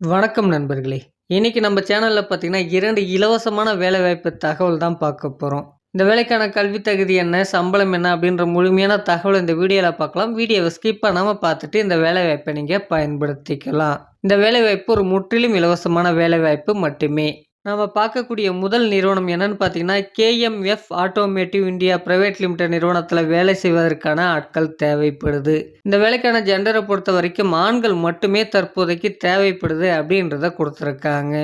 வணக்கம் நண்பர்களே. இன்றைக்கி நம்ம சேனலில் பார்த்தீங்கன்னா இரண்டு இலவசமான வேலைவாய்ப்பு தகவல் தான் பார்க்க போகிறோம் இந்த வேலைக்கான கல்வி தகுதி என்ன சம்பளம் என்ன அப்படின்ற முழுமையான தகவல் இந்த வீடியோவில் பார்க்கலாம். வீடியோவை ஸ்கிப் பண்ணாமல் பார்த்துட்டு இந்த வேலைவாய்ப்பை நீங்கள் பயன்படுத்திக்கலாம். இந்த வேலைவாய்ப்பு ஒரு முற்றிலும் இலவசமான வேலைவாய்ப்பு மட்டுமே. நம்ம பார்க்கக்கூடிய முதல் நிறுவனம் என்னன்னு பார்த்தீங்கன்னா KMF automotive India private limited நிறுவனத்தில் வேலை செய்வதற்கான ஆட்கள் தேவைப்படுது. இந்த வேலைக்கான ஜெண்டரை பொறுத்த வரைக்கும் ஆண்கள் மட்டுமே தற்போதைக்கு தேவைப்படுது அப்படின்றத கொடுத்துருக்காங்க.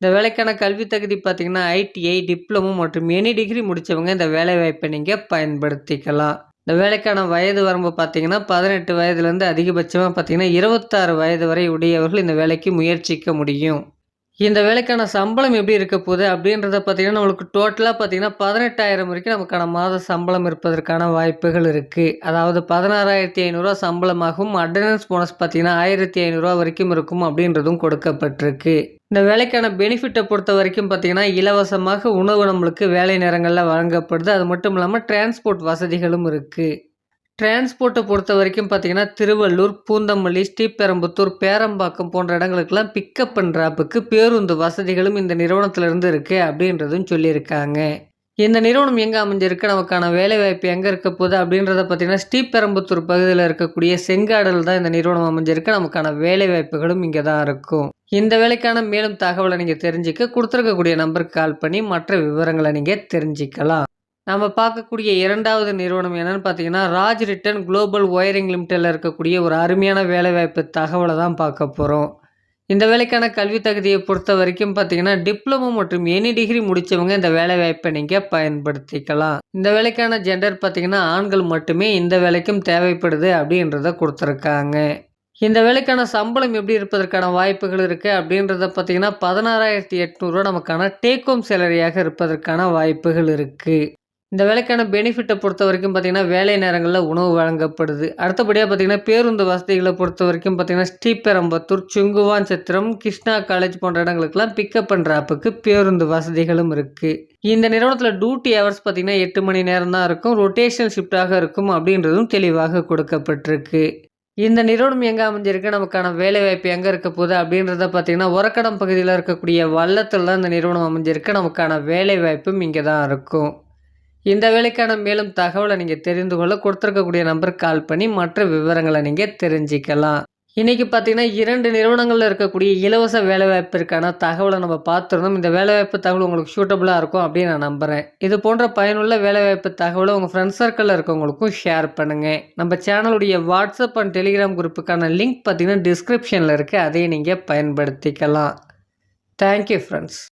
இந்த வேலைக்கான கல்வி தகுதி பார்த்திங்கன்னா ஐடிஐ டிப்ளமோ மற்றும் எனி டிகிரி முடித்தவங்க இந்த வேலைவாய்ப்பை நீங்கள் பயன்படுத்திக்கலாம். இந்த வேலைக்கான வயது வரம்பு பார்த்தீங்கன்னா பதினெட்டு வயதுலேருந்து அதிகபட்சமாக பார்த்தீங்கன்னா இருபத்தாறு வயது வரை உடையவர்கள் இந்த வேலைக்கு முயற்சிக்க முடியும். இந்த வேலைக்கான சம்பளம் எப்படி இருக்க போகுது அப்படின்றத பார்த்தீங்கன்னா நம்மளுக்கு டோட்டலாக பார்த்தீங்கன்னா பதினெட்டாயிரம் வரைக்கும் நமக்கான மாத சம்பளம் இருப்பதற்கான வாய்ப்புகள் இருக்குது அதாவது பதினாறாயிரத்தி ஐநூறுரூவா சம்பளமாகவும் அட்டண்டன்ஸ் போனஸ் பார்த்தீங்கன்னா ஆயிரத்தி ஐநூறுரூவா வரைக்கும் இருக்கும் அப்படின்றதும் கொடுக்கப்பட்டிருக்கு. இந்த வேலைக்கான பெனிஃபிட்டை பொறுத்த வரைக்கும் பார்த்தீங்கன்னா இலவசமாக உணவு நம்மளுக்கு வேலை நேரங்களில் வழங்கப்படுது. அது மட்டும் இல்லாமல் டிரான்ஸ்போர்ட் வசதிகளும் இருக்குது டிரான்ஸ்போர்ட்டை பொறுத்த வரைக்கும் பார்த்தீங்கன்னா திருவள்ளூர் பூந்தமல்லி ஸ்ரீபெரம்புத்தூர் பேரம்பாக்கம் போன்ற இடங்களுக்கெல்லாம் பிக்கப் பண்ணுறாப்புக்கு பேருந்து வசதிகளும் இந்த நிறுவனத்திலிருந்து இருக்குது அப்படின்றதும் சொல்லியிருக்காங்க. இந்த நிறுவனம் எங்கே அமைஞ்சிருக்கு? நமக்கான வேலைவாய்ப்பு எங்கே இருக்க போகுது? அப்படின்றத பார்த்தீங்கன்னா ஸ்ரீபெரம்புத்தூர் பகுதியில் இருக்கக்கூடிய செங்காடல் தான் இந்த நிறுவனம் அமைஞ்சிருக்கு. நமக்கான வேலைவாய்ப்புகளும் இங்கே தான் இருக்கும். இந்த வேலைக்கான மேலும் தகவலை நீங்கள் தெரிஞ்சுக்க கொடுத்துருக்கக்கூடிய நம்பருக்கு கால் பண்ணி மற்ற விவரங்களை நீங்கள் தெரிஞ்சுக்கலாம். நம்ம பார்க்கக்கூடிய இரண்டாவது நிறுவனம் என்னென்னு பார்த்தீங்கன்னா ராஜ் ரிட்டன் குளோபல் ஒயரிங் லிமிட்டடில் இருக்கக்கூடிய ஒரு அருமையான வேலைவாய்ப்பு தகவலை தான் பார்க்க போகிறோம் இந்த வேலைக்கான கல்வி தகுதியை பொறுத்த வரைக்கும் பார்த்தீங்கன்னா டிப்ளமோ மற்றும் எனி டிகிரி முடித்தவங்க இந்த வேலைவாய்ப்பை நீங்கள் பயன்படுத்திக்கலாம். இந்த வேலைக்கான ஜெண்டர் பார்த்தீங்கன்னா ஆண்கள் மட்டுமே இந்த வேலைக்கும் தேவைப்படுது அப்படின்றத கொடுத்துருக்காங்க. இந்த வேலைக்கான சம்பளம் எப்படி இருப்பதற்கான வாய்ப்புகள் இருக்குது அப்படின்றத பார்த்தீங்கன்னா பதினாறாயிரத்தி எட்நூறுரூவா நமக்கான டேக் ஹோம் சேலரியாக இருப்பதற்கான வாய்ப்புகள் இருக்குது இந்த வேலைக்கான பெனிஃபிட்டை பொறுத்த வரைக்கும் பார்த்திங்கன்னா வேலை நேரங்களில் உணவு வழங்கப்படுது. அடுத்தபடியாக பார்த்திங்கன்னா பேருந்து வசதிகளை பொறுத்த வரைக்கும் பார்த்திங்கன்னா ஸ்ரீபெரம்பத்தூர் சுங்குவான் சத்திரம் கிருஷ்ணா காலேஜ் போன்ற இடங்களுக்கெல்லாம் பிக்கப் பண்ணுற ஆப்புக்கு பேருந்து வசதிகளும் இருக்குது இந்த நிறுவனத்தில் டியூட்டி ஹவர்ஸ் பார்த்திங்கன்னா எட்டு மணி நேரம் தான் இருக்கும். ரொட்டேஷனல் ஷிஃப்டாக இருக்கும் அப்படின்றதும் தெளிவாக கொடுக்கப்பட்டிருக்கு. இந்த நிறுவனம் எங்கே அமைஞ்சிருக்கு? நமக்கான வேலைவாய்ப்பு எங்கே இருக்க போகுது? அப்படின்றத பார்த்தீங்கன்னா உரக்கடம் பகுதியில் இருக்கக்கூடிய வல்லத்தில் தான் இந்த நிறுவனம் அமைஞ்சிருக்கு. நமக்கான வேலைவாய்ப்பும் இங்கே தான் இருக்கும். இந்த வேலைக்கான மேலும் தகவலை நீங்கள் தெரிந்து கொள்ள கொடுத்துருக்கக்கூடிய நம்பருக்கு கால் பண்ணி மற்ற விவரங்களை நீங்கள் தெரிஞ்சிக்கலாம். இன்றைக்கி பார்த்தீங்கன்னா இரண்டு நிறுவனங்களில் இருக்கக்கூடிய இலவச வேலைவாய்ப்பிற்கான தகவலை நம்ம பார்த்துருந்தோம். இந்த வேலைவாய்ப்பு தகவல் உங்களுக்கு சூட்டபுளாக இருக்கும் அப்படின்னு நான் நம்புகிறேன் இது போன்ற பயனுள்ள வேலைவாய்ப்பு தகவலை உங்கள் ஃப்ரெண்ட்ஸ் சர்க்கிளில் இருக்கவங்களுக்கும் ஷேர் பண்ணுங்கள் நம்ம சேனலுடைய வாட்ஸ்அப் அண்ட் டெலிகிராம் குரூப்புக்கான லிங்க் பார்த்தீங்கன்னா டிஸ்கிரிப்ஷனில் இருக்குது அதையும் நீங்கள் பயன்படுத்திக்கலாம். Thank you friends